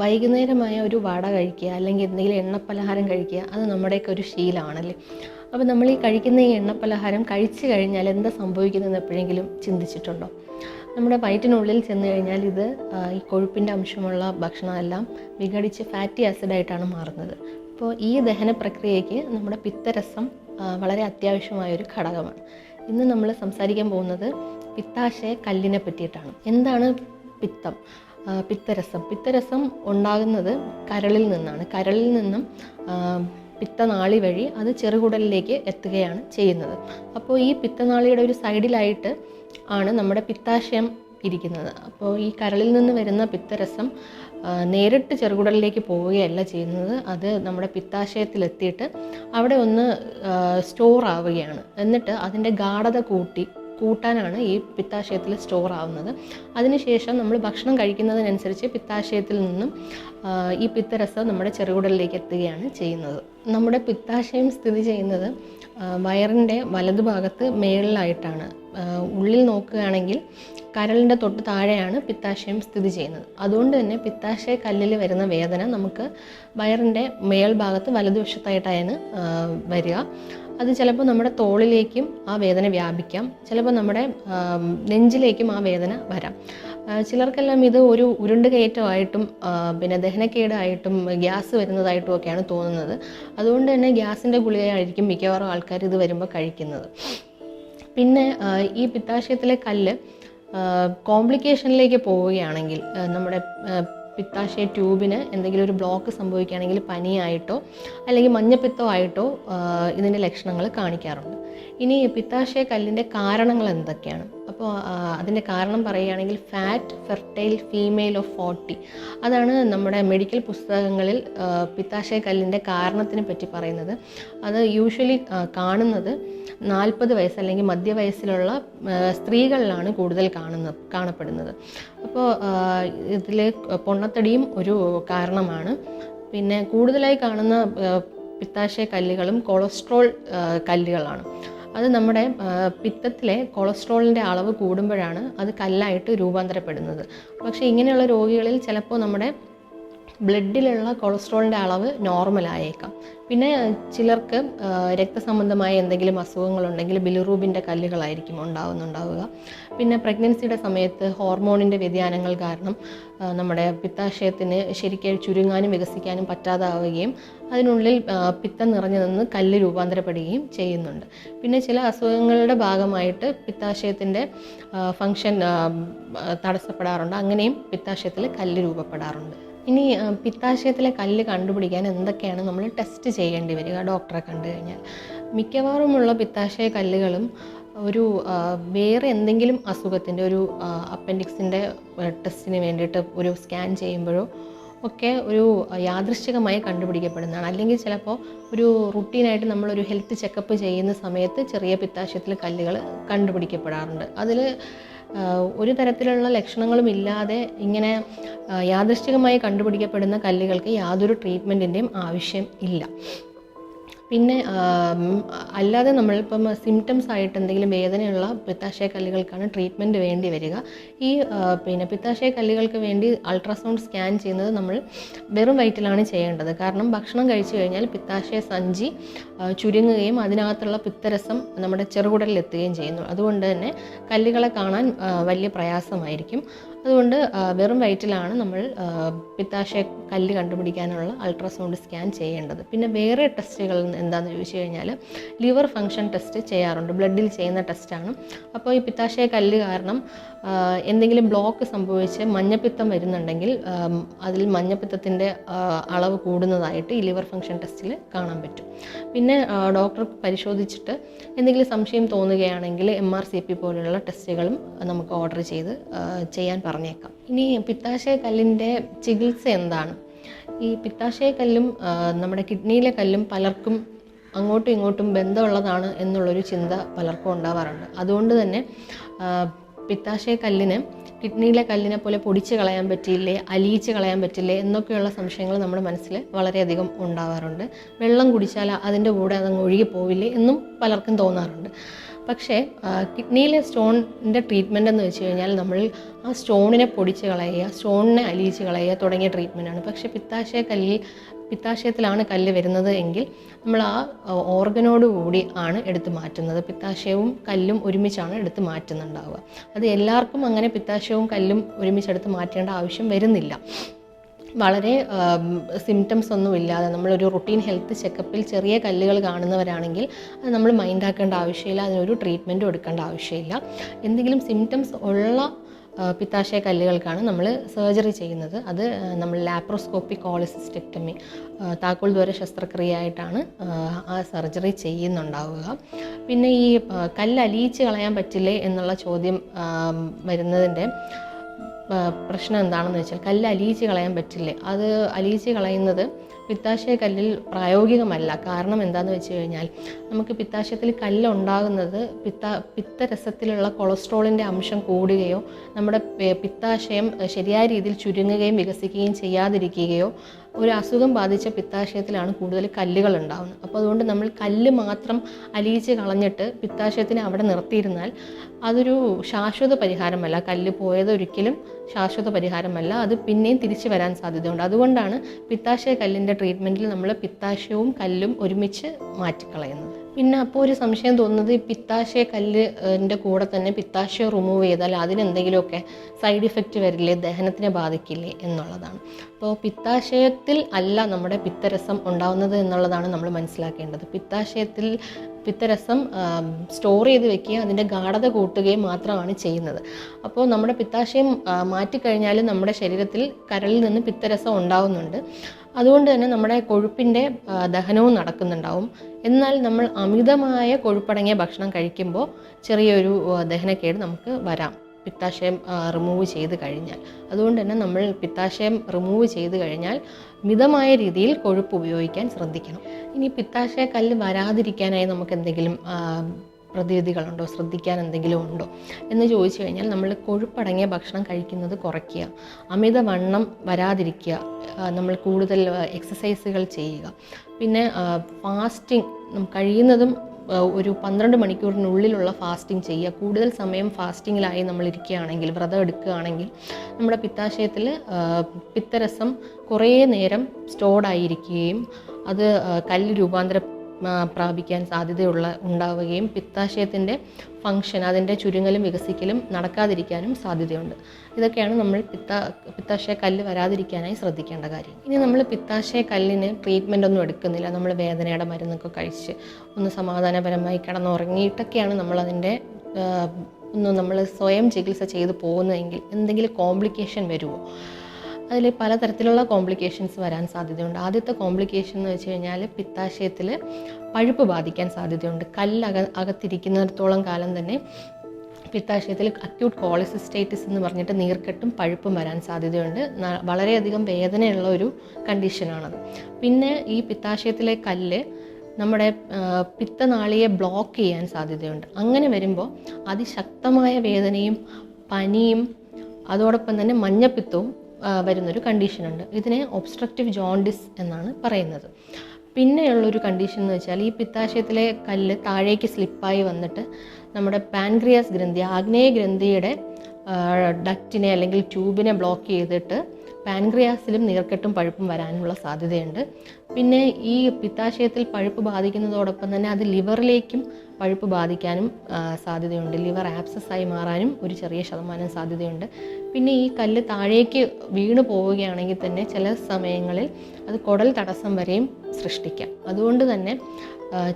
വൈകുന്നേരമായ ഒരു വട കഴിക്കുക അല്ലെങ്കിൽ എന്തെങ്കിലും എണ്ണപ്പലഹാരം കഴിക്കുക അത് നമ്മുടെയൊക്കെ ഒരു ശീലമാണല്ലേ? അപ്പോൾ നമ്മൾ ഈ കഴിക്കുന്ന ഈ എണ്ണപ്പലഹാരം കഴിച്ചു കഴിഞ്ഞാൽ എന്താ സംഭവിക്കുന്നതെന്ന് എപ്പോഴെങ്കിലും ചിന്തിച്ചിട്ടുണ്ടോ? നമ്മുടെ വയറ്റിനുള്ളിൽ ചെന്ന് കഴിഞ്ഞാൽ ഇത് ഈ കൊഴുപ്പിന്റെ അംശമുള്ള ഭക്ഷണമെല്ലാം വിഘടിച്ച് ഫാറ്റി ആസിഡായിട്ടാണ് മാറുന്നത്. അപ്പോൾ ഈ ദഹന പ്രക്രിയയ്ക്ക് നമ്മുടെ പിത്തരസം വളരെ അത്യാവശ്യമായ ഒരു ഘടകമാണ്. ഇന്ന് നമ്മൾ സംസാരിക്കാൻ പോകുന്നത് പിത്താശയ കല്ലിനെ പറ്റിയിട്ടാണ്. എന്താണ് പിത്തം? പിത്തരസം. പിത്തരസം ഉണ്ടാകുന്നത് കരളിൽ നിന്നാണ്. കരളിൽ നിന്നും പിത്തനാളി വഴി അത് ചെറുകുടലിലേക്ക് എത്തുകയാണ് ചെയ്യുന്നത്. അപ്പോൾ ഈ പിത്തനാളിയുടെ ഒരു സൈഡിലായിട്ട് ആണ് നമ്മുടെ പിത്താശയം ഇരിക്കുന്നത്. അപ്പോൾ ഈ കരളിൽ നിന്ന് വരുന്ന പിത്തരസം നേരിട്ട് ചെറുകുടലിലേക്ക് പോവുകയല്ല ചെയ്യുന്നത്. അത് നമ്മുടെ പിത്താശയത്തിലെത്തിയിട്ട് അവിടെ ഒന്ന് സ്റ്റോർ ആവുകയാണ്. എന്നിട്ട് അതിന്റെ ഗാഠത കൂട്ടി കൂട്ടാനാണ് ഈ പിത്താശയത്തിൽ സ്റ്റോർ ആവുന്നത്. അതിനുശേഷം നമ്മൾ ഭക്ഷണം കഴിക്കുന്നതിനനുസരിച്ച് പിത്താശയത്തിൽ നിന്നും ഈ പിത്തരസം നമ്മുടെ ചെറുകുടലിലേക്ക് എത്തുകയാണ് ചെയ്യുന്നത്. നമ്മുടെ പിത്താശയം സ്ഥിതി ചെയ്യുന്നത് വയറിന്റെ വലതുഭാഗത്ത് മേളിലായിട്ടാണ്. ഉള്ളിൽ നോക്കുകയാണെങ്കിൽ കരളിന്റെ തൊട്ട് താഴെയാണ് പിത്താശയം സ്ഥിതി ചെയ്യുന്നത്. അതുകൊണ്ട് തന്നെ പിത്താശയ കല്ലിൽ വരുന്ന വേദന നമുക്ക് വയറിന്റെ മേൽഭാഗത്ത് വലതുവശത്തായിട്ടാണ് വരിക. അത് ചിലപ്പോൾ നമ്മുടെ തോളിലേക്കും ആ വേദന വ്യാപിക്കാം. ചിലപ്പോൾ നമ്മുടെ നെഞ്ചിലേക്കും ആ വേദന വരാം. ചിലർക്കെല്ലാം ഇത് ഒരു ഉരുണ്ട് കയറ്റമായിട്ടും പിന്നെ ദഹനക്കേടായിട്ടും ഗ്യാസ് വരുന്നതായിട്ടും ഒക്കെയാണ് തോന്നുന്നത്. അതുകൊണ്ട് തന്നെ ഗ്യാസിന്റെ ഗുളികയായിരിക്കും മിക്കവാറും ആൾക്കാർ ഇത് വരുമ്പോൾ കഴിക്കുന്നത്. പിന്നെ ഈ പിത്താശയത്തിലെ കല്ല് കോംപ്ലിക്കേഷനിലേക്ക് പോവുകയാണെങ്കിൽ നമ്മുടെ പിത്താശയ ട്യൂബിന് എന്തെങ്കിലും ഒരു ബ്ലോക്ക് സംഭവിക്കുകയാണെങ്കിൽ പനിയായിട്ടോ അല്ലെങ്കിൽ മഞ്ഞപ്പിത്തോ ആയിട്ടോ ആ, ഇതിന്റെ ലക്ഷണങ്ങൾ കാണിക്കാറുണ്ട്. ഇനി പിത്താശയ കല്ലിന്റെ കാരണങ്ങൾ എന്തൊക്കെയാണ്? അപ്പോൾ അതിന്റെ കാരണം പറയുകയാണെങ്കിൽ fat fertile female of forty അതാണ് നമ്മുടെ മെഡിക്കൽ പുസ്തകങ്ങളിൽ പിത്താശയ കല്ലിന്റെ കാരണത്തിനെ പറ്റി പറയുന്നത്. അത് യൂഷ്വലി കാണുന്നത് നാൽപ്പത് വയസ്സ് അല്ലെങ്കിൽ മധ്യവയസ്സിലുള്ള സ്ത്രീകളിലാണ് കൂടുതൽ കാണുന്നത് കാണപ്പെടുന്നത്. അപ്പോൾ ഇതിൽ പൊണ്ണത്തടിയും ഒരു കാരണമാണ്. പിന്നെ കൂടുതലായി കാണുന്ന പിത്താശയ കല്ലുകളും കൊളസ്ട്രോൾ കല്ലുകളാണ്. അത് നമ്മുടെ പിത്തത്തിലെ കൊളസ്ട്രോളിന്റെ അളവ് കൂടുമ്പോഴാണ് അത് കല്ലായിട്ട് രൂപാന്തരപ്പെടുന്നത്. പക്ഷേ ഇങ്ങനെയുള്ള രോഗികളിൽ ചിലപ്പോൾ നമ്മുടെ ബ്ലഡിലുള്ള കൊളസ്ട്രോളിന്റെ അളവ് നോർമലായേക്കാം. പിന്നെ ചിലർക്ക് രക്തസംബന്ധമായ എന്തെങ്കിലും അസുഖങ്ങളുണ്ടെങ്കിൽ ബിലിറൂബിന്റെ കല്ലുകളായിരിക്കും ഉണ്ടാവുന്നുണ്ടാവുക. പിന്നെ പ്രഗ്നൻസിയുടെ സമയത്ത് ഹോർമോണിന്റെ വ്യതിയാനങ്ങൾ കാരണം നമ്മുടെ പിത്താശയത്തിന് ശരിക്കും ചുരുങ്ങാനും വികസിക്കാനും പറ്റാതാവുകയും അതിനുള്ളിൽ പിത്തം നിറഞ്ഞു നിന്ന് കല്ല് രൂപാന്തരപ്പെടുകയും ചെയ്യുന്നുണ്ട്. പിന്നെ ചില അസുഖങ്ങളുടെ ഭാഗമായിട്ട് പിത്താശയത്തിന്റെ ഫങ്ഷൻ തടസ്സപ്പെടാറുണ്ട്. അങ്ങനെയും പിത്താശയത്തിൽ കല്ല് രൂപപ്പെടാറുണ്ട്. ഇനി പിത്താശയത്തിലെ കല്ല് കണ്ടുപിടിക്കാൻ എന്തൊക്കെയാണ് നമ്മൾ ടെസ്റ്റ് ചെയ്യേണ്ടി വരിക? ഡോക്ടറെ കണ്ടു കഴിഞ്ഞാൽ. മിക്കവാറുമുള്ള പിത്താശയ കല്ലുകളും ഒരു വേറെ എന്തെങ്കിലും അസുഖത്തിന്റെ ഒരു അപ്പൻഡിക്സിന്റെ ടെസ്റ്റിന് വേണ്ടിയിട്ട് ഒരു സ്കാൻ ചെയ്യുമ്പോഴോ ഒക്കെ ഒരു യാദൃശ്ചികമായി കണ്ടുപിടിക്കപ്പെടുന്നതാണ്. അല്ലെങ്കിൽ ചിലപ്പോൾ ഒരു റുട്ടീനായിട്ട് നമ്മളൊരു ഹെൽത്ത് ചെക്കപ്പ് ചെയ്യുന്ന സമയത്ത് ചെറിയ പിത്താശയത്തിൽ കല്ലുകൾ കണ്ടുപിടിക്കപ്പെടാറുണ്ട്. അതിൽ ഒരു തരത്തിലുള്ള ലക്ഷണങ്ങളും ഇല്ലാതെ ഇങ്ങനെ യാദൃശ്ചികമായി കണ്ടുപിടിക്കപ്പെടുന്ന കല്ലുകൾക്ക് യാതൊരു ട്രീറ്റ്മെന്റിന്റെയും ആവശ്യം ഇല്ല. പിന്നെ അല്ലാതെ നമ്മളിപ്പം സിംറ്റംസ് ആയിട്ട് എന്തെങ്കിലും വേദനയുള്ള പിത്താശയ കല്ലുകൾക്കാണ് ട്രീറ്റ്മെന്റ് വേണ്ടി വരിക. ഈ പിന്നെ പിത്താശയ കല്ലുകൾക്ക് വേണ്ടി അൾട്രാസൗണ്ട് സ്കാൻ ചെയ്യുന്നത് നമ്മൾ വെറും വയറ്റിലാണ് ചെയ്യേണ്ടത്. കാരണം ഭക്ഷണം കഴിച്ചു കഴിഞ്ഞാൽ പിത്താശയ സഞ്ചി ചുരുങ്ങുകയും അതിനകത്തുള്ള പിത്തരസം നമ്മുടെ ചെറുകുടലിൽ എത്തുകയും ചെയ്യുന്നു. അതുകൊണ്ട് തന്നെ കല്ലുകളെ കാണാൻ വലിയ പ്രയാസമായിരിക്കും. അതുകൊണ്ട് വെറും വയറ്റിലാണ് നമ്മൾ പിത്താശയ കല്ല് കണ്ടുപിടിക്കാനുള്ള അൾട്രാസൗണ്ട് സ്കാൻ ചെയ്യേണ്ടത്. പിന്നെ വേറെ ടെസ്റ്റുകൾ എന്താണെന്ന് ചോദിച്ചു കഴിഞ്ഞാൽ ലിവർ ഫങ്ഷൻ ടെസ്റ്റ് ചെയ്യാറുണ്ട്. ബ്ലഡിൽ ചെയ്യുന്ന ടെസ്റ്റാണ്. അപ്പോൾ ഈ പിത്താശയ കല്ല് കാരണം എന്തെങ്കിലും ബ്ലോക്ക് സംഭവിച്ച് മഞ്ഞപ്പിത്തം വരുന്നുണ്ടെങ്കിൽ അതിൽ മഞ്ഞപ്പിത്തത്തിന്റെ അളവ് കൂടുന്നതായിട്ട് ഈ ലിവർ ഫങ്ഷൻ ടെസ്റ്റിൽ കാണാൻ പറ്റും. പിന്നെ ഡോക്ടർ പരിശോധിച്ചിട്ട് എന്തെങ്കിലും സംശയം തോന്നുകയാണെങ്കിൽ എം ആർ സി പി പോലെയുള്ള ടെസ്റ്റുകളും നമുക്ക് ഓർഡർ ചെയ്ത് ചെയ്യാൻ പറഞ്ഞേക്കാം. ഇനി പിത്താശയ കല്ലിന്റെ ചികിത്സ എന്താണ്? ഈ പിത്താശയ കല്ലും നമ്മുടെ കിഡ്നിയിലെ കല്ലും പലർക്കും അങ്ങോട്ടും ഇങ്ങോട്ടും ബന്ധമുള്ളതാണ് എന്നുള്ളൊരു ചിന്ത പലർക്കും ഉണ്ടാവാറുണ്ട്. അതുകൊണ്ട് തന്നെ പിത്താശയ കല്ലിന് കിഡ്നിയിലെ കല്ലിനെ പോലെ പൊടിച്ച് കളയാൻ പറ്റിയില്ലേ അലിയിച്ച് കളയാൻ പറ്റില്ലേ എന്നൊക്കെയുള്ള സംശയങ്ങൾ നമ്മുടെ മനസ്സിൽ വളരെയധികം ഉണ്ടാവാറുണ്ട്. വെള്ളം കുടിച്ചാൽ അതിന്റെ കൂടെ അതങ്ങ് ഒഴുകി പോവില്ലേ എന്നും പലർക്കും തോന്നാറുണ്ട്. പക്ഷേ കിഡ്നിയിലെ സ്റ്റോണിന്റെ ട്രീറ്റ്മെന്റ് എന്ന് വെച്ച് കഴിഞ്ഞാൽ നമ്മൾ ആ സ്റ്റോണിനെ പൊടിച്ച് കളയുക സ്റ്റോണിനെ അലിയിച്ച് കളയുക തുടങ്ങിയ ട്രീറ്റ്മെന്റാണ് പക്ഷേ പിത്താശയ കല്ലിൽ പിത്താശയത്തിലാണ് കല്ല് വരുന്നത് എങ്കിൽ നമ്മൾ ആ ഓർഗനോട് കൂടി ആണ് എടുത്തു മാറ്റുന്നത്. പിത്താശയവും കല്ലും ഒരുമിച്ചാണ് എടുത്തു മാറ്റുന്നുണ്ടാവുക. അത് എല്ലാവർക്കും അങ്ങനെ പിത്താശയവും കല്ലും ഒരുമിച്ചെടുത്ത് മാറ്റേണ്ട ആവശ്യം വരുന്നില്ല. വളരെ സിംറ്റംസ് ഒന്നും ഇല്ലാതെ നമ്മളൊരു റുട്ടീൻ ഹെൽത്ത് ചെക്കപ്പിൽ ചെറിയ കല്ലുകൾ കാണുന്നവരാണെങ്കിൽ അത് നമ്മൾ മൈൻഡാക്കേണ്ട ആവശ്യമില്ല. അതിനൊരു ട്രീറ്റ്മെന്റും എടുക്കേണ്ട ആവശ്യമില്ല. എന്തെങ്കിലും സിംറ്റംസ് ഉള്ള പിത്താശയ കല്ലുകൾക്കാണ് നമ്മൾ സർജറി ചെയ്യുന്നത്. അത് നമ്മൾ ലാപ്രോസ്കോപ്പിക് കോളിസിസ്റ്റെക്ടമി താക്കോൽ ദ്വാര ശസ്ത്രക്രിയയായിട്ടാണ് ആ, സർജറി ചെയ്യുന്നുണ്ടാവുക. പിന്നെ ഈ കല്ല് അലിയിച്ച് കളയാൻ പറ്റില്ലേ എന്നുള്ള ചോദ്യം വരുന്നതിന്റെ പ്രശ്നം എന്താണെന്ന് വെച്ചാൽ കല്ല് അലിയിച്ച് കളയാൻ പറ്റില്ലേ? അത് അലിയിച്ച് കളയുന്നത് പിത്താശയ കല്ലിൽ പ്രായോഗികമല്ല. കാരണം എന്താണെന്ന് വെച്ച് കഴിഞ്ഞാൽ നമുക്ക് പിത്താശയത്തിൽ കല്ലുണ്ടാകുന്നത് പിത്ത പിത്തരസത്തിലുള്ള കൊളസ്ട്രോളിന്റെ അംശം കൂടുകയോ നമ്മുടെ പിത്താശയം ശരിയായ രീതിയിൽ ചുരുങ്ങുകയും വികസിക്കുകയും ചെയ്യാതിരിക്കുകയോ ഒരു അസുഖം ബാധിച്ച പിത്താശയത്തിലാണ് കൂടുതൽ കല്ലുകൾ ഉണ്ടാകുന്നത് അപ്പോൾ അതുകൊണ്ട് നമ്മൾ കല്ല് മാത്രം അലിയിച്ച് കളഞ്ഞിട്ട് പിത്താശയത്തിനെ അവിടെ നിർത്തിയിരുന്നാൽ അതൊരു ശാശ്വത പരിഹാരമല്ല. കല്ല് പോയത് ഒരിക്കലും ശാശ്വത പരിഹാരമല്ല. അത് പിന്നെയും തിരിച്ചു വരാൻ സാധ്യതയുണ്ട്. അതുകൊണ്ടാണ് പിത്താശയ കല്ലിന്റെ ട്രീറ്റ്മെന്റിൽ നമ്മൾ പിത്താശയവും കല്ലും ഒരുമിച്ച് മാറ്റിക്കളയുന്നത്. പിന്നെ അപ്പോൾ ഒരു സംശയം തോന്നുന്നത് ഈ പിത്താശയ കല്ലിന്റെ കൂടെ തന്നെ പിത്താശയം റിമൂവ് ചെയ്താൽ അതിനെന്തെങ്കിലുമൊക്കെ സൈഡ് ഇഫക്റ്റ് വരില്ലേ ദഹനത്തിനെ ബാധിക്കില്ലേ എന്നുള്ളതാണ്. അപ്പോൾ പിത്താശയത്തിൽ അല്ല നമ്മുടെ പിത്തരസം ഉണ്ടാവുന്നത് എന്നുള്ളതാണ് നമ്മൾ മനസ്സിലാക്കേണ്ടത്. പിത്താശയത്തിൽ പിത്തരസം സ്റ്റോർ ചെയ്ത് വെക്കുകയും അതിന്റെ ഗാഠത കൂട്ടുകയും മാത്രമാണ് ചെയ്യുന്നത്. അപ്പോൾ നമ്മുടെ പിത്താശയം മാറ്റിക്കഴിഞ്ഞാൽ നമ്മുടെ ശരീരത്തിൽ കരളിൽ നിന്ന് പിത്തരസം ഉണ്ടാവുന്നുണ്ട്. അതുകൊണ്ട് തന്നെ നമ്മുടെ കൊഴുപ്പിന്റെ ദഹനവും നടക്കുന്നുണ്ടാവും. എന്നാൽ നമ്മൾ അമിതമായ കൊഴുപ്പടങ്ങിയ ഭക്ഷണം കഴിക്കുമ്പോൾ ചെറിയൊരു ദഹനക്കേട് നമുക്ക് വരാം. പിത്താശയം റിമൂവ് ചെയ്ത് കഴിഞ്ഞാൽ. അതുകൊണ്ട് തന്നെ നമ്മൾ പിത്താശയം റിമൂവ് ചെയ്ത് കഴിഞ്ഞാൽ മിതമായ രീതിയിൽ കൊഴുപ്പ് ഉപയോഗിക്കാൻ ശ്രദ്ധിക്കണം. ഇനി പിത്താശയ കല്ല് വരാതിരിക്കാനായി നമുക്ക് എന്തെങ്കിലും പ്രതിവിധികളുണ്ടോ? ശ്രദ്ധിക്കാൻ എന്തെങ്കിലും ഉണ്ടോ? എന്ന് ചോദിച്ചു കഴിഞ്ഞാൽ നമ്മൾ കൊഴുപ്പടങ്ങിയ ഭക്ഷണം കഴിക്കുന്നത് കുറയ്ക്കുക. അമിതവണ്ണം വരാതിരിക്കുക. നമ്മൾ കൂടുതൽ എക്സസൈസുകൾ ചെയ്യുക. പിന്നെ ഫാസ്റ്റിംഗ് കഴിയുന്നതും ഒരു പന്ത്രണ്ട് മണിക്കൂറിനുള്ളിലുള്ള ഫാസ്റ്റിംഗ് ചെയ്യുക. കൂടുതൽ സമയം ഫാസ്റ്റിങ്ങിലായി നമ്മൾ ഇരിക്കുകയാണെങ്കിൽ വ്രതം എടുക്കുകയാണെങ്കിൽ നമ്മുടെ പിത്താശയത്തിൽ പിത്തരസം കുറേ നേരം സ്റ്റോർഡായിരിക്കുകയും അത് കല്ല് രൂപാന്തര പ്രാപിക്കാൻ സാധ്യതയുള്ള ഉണ്ടാവുകയും പിത്താശയത്തിന്റെ ഫങ്ഷൻ അതിന്റെ ചുരുങ്ങലും വികസിക്കലും നടക്കാതിരിക്കാനും സാധ്യതയുണ്ട്. ഇതൊക്കെയാണ് നമ്മൾ പിത്ത പിത്താശയ കല്ല് വരാതിരിക്കാനായി ശ്രദ്ധിക്കേണ്ട കാര്യം. ഇനി നമ്മൾ പിത്താശയ കല്ലിന് ട്രീറ്റ്മെന്റ് ഒന്നും എടുക്കുന്നില്ല. നമ്മൾ വേദനയുടെ മരുന്നൊക്കെ കഴിച്ച് ഒന്ന് സമാധാനപരമായി കിടന്നുറങ്ങിയിട്ടൊക്കെയാണ് നമ്മളതിന്റെ ഒന്ന് നമ്മൾ സ്വയം ചികിത്സ ചെയ്ത് പോകുന്നതെങ്കിൽ എന്തെങ്കിലും കോംപ്ലിക്കേഷൻ വരുമോ? അതിൽ പലതരത്തിലുള്ള കോംപ്ലിക്കേഷൻസ് വരാൻ സാധ്യതയുണ്ട്. ആദ്യത്തെ കോംപ്ലിക്കേഷൻ എന്ന് വെച്ച് കഴിഞ്ഞാൽ പിത്താശയത്തിൽ പഴുപ്പ് ബാധിക്കാൻ സാധ്യതയുണ്ട്. കല്ല് അക അകത്തിരിക്കുന്നിടത്തോളം കാലം തന്നെ പിത്താശയത്തിൽ അക്യൂട്ട് കോളിസിസ്റ്റൈറ്റിസ് എന്ന് പറഞ്ഞിട്ട് നീർക്കെട്ടും പഴുപ്പും വരാൻ സാധ്യതയുണ്ട്. വളരെയധികം വേദനയുള്ള ഒരു കണ്ടീഷനാണത് പിന്നെ ഈ പിത്താശയത്തിലെ കല്ല് നമ്മുടെ പിത്തനാളിയെ ബ്ലോക്ക് ചെയ്യാൻ സാധ്യതയുണ്ട്. അങ്ങനെ വരുമ്പോൾ അതിശക്തമായ വേദനയും പനിയും അതോടൊപ്പം തന്നെ മഞ്ഞപ്പിത്തവും വരുന്നൊരു കണ്ടീഷനുണ്ട്. ഇതിനെ ഒബ്സ്ട്രക്റ്റീവ് ജോണ്ടിസ് എന്നാണ് പറയുന്നത്. പിന്നെയുള്ളൊരു കണ്ടീഷൻ എന്ന് വെച്ചാൽ ഈ പിത്താശയത്തിലെ കല്ല് താഴേക്ക് സ്ലിപ്പായി വന്നിട്ട് നമ്മുടെ പാൻക്രിയാസ് ഗ്രന്ഥി ആഗ്നേയ ഗ്രന്ഥിയുടെ ഡക്റ്റിനെ അല്ലെങ്കിൽ ട്യൂബിനെ ബ്ലോക്ക് ചെയ്തിട്ട് പാൻക്രിയാസിലും നീർക്കെട്ടും പഴുപ്പും വരാനുള്ള സാധ്യതയുണ്ട്. പിന്നെ ഈ പിത്താശയത്തിൽ പഴുപ്പ് ബാധിക്കുന്നതോടൊപ്പം തന്നെ അത് ലിവറിലേക്കും പഴുപ്പ് ബാധിക്കാനും സാധ്യതയുണ്ട്. ലിവർ ആപ്സസ് ആയി മാറാനും ഒരു ചെറിയ ശതമാനം സാധ്യതയുണ്ട്. പിന്നെ ഈ കല്ല് താഴേക്ക് വീണു പോവുകയാണെങ്കിൽ തന്നെ ചില സമയങ്ങളിൽ അത് കുടൽ തടസ്സം വരെയും സൃഷ്ടിക്കാം. അതുകൊണ്ട് തന്നെ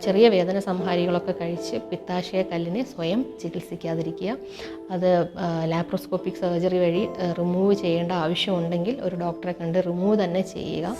ചെറിയ വേദന സംഹാരികളൊക്കെ കഴിച്ച് പിത്താശയ കല്ലിനെ സ്വയം ചികിത്സിക്കാതിരിക്കുക. അത് ലാപ്രോസ്കോപ്പിക് സർജറി വഴി റിമൂവ് ചെയ്യേണ്ട ആവശ്യമുണ്ടെങ്കിൽ ഒരു ഡോക്ടറെ കണ്ട് റിമൂവ് തന്നെ ചെയ്യുക.